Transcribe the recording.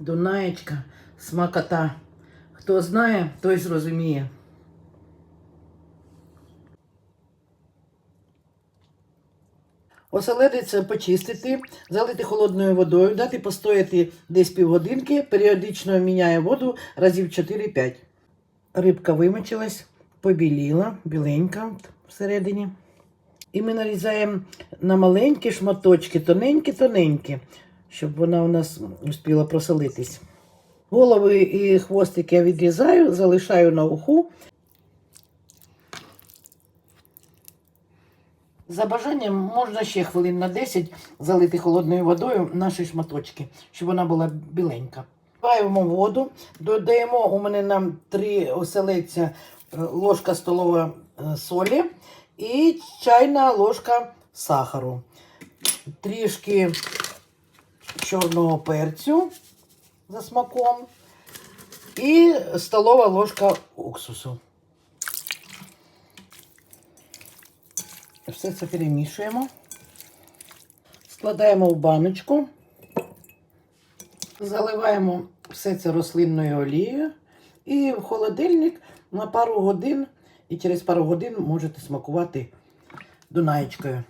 Дунаєчка, смакота. Хто знає, той зрозуміє. Оселедець почистити, залити холодною водою, дати постояти десь півгодинки, періодично міняє воду разів 4-5. Рибка вимочилась, побіліла, біленька всередині. І ми нарізаємо на маленькі шматочки, тоненькі-тоненькі, щоб вона у нас успіла просолитись. Голови і хвостики я відрізаю, залишаю на уху. За бажанням можна ще хвилин на 10 залити холодною водою наші шматочки, щоб вона була біленька. Вливаємо воду, додаємо у мене нам три оселедця е, ложка столова е, солі і чайна ложка сахару. Трішки чорного перцю за смаком і столова ложка уксусу. Все це перемішуємо. Складаємо в баночку. Заливаємо все це рослинною олією і в холодильник на пару годин. І через пару годин можете смакувати дунаєчкою.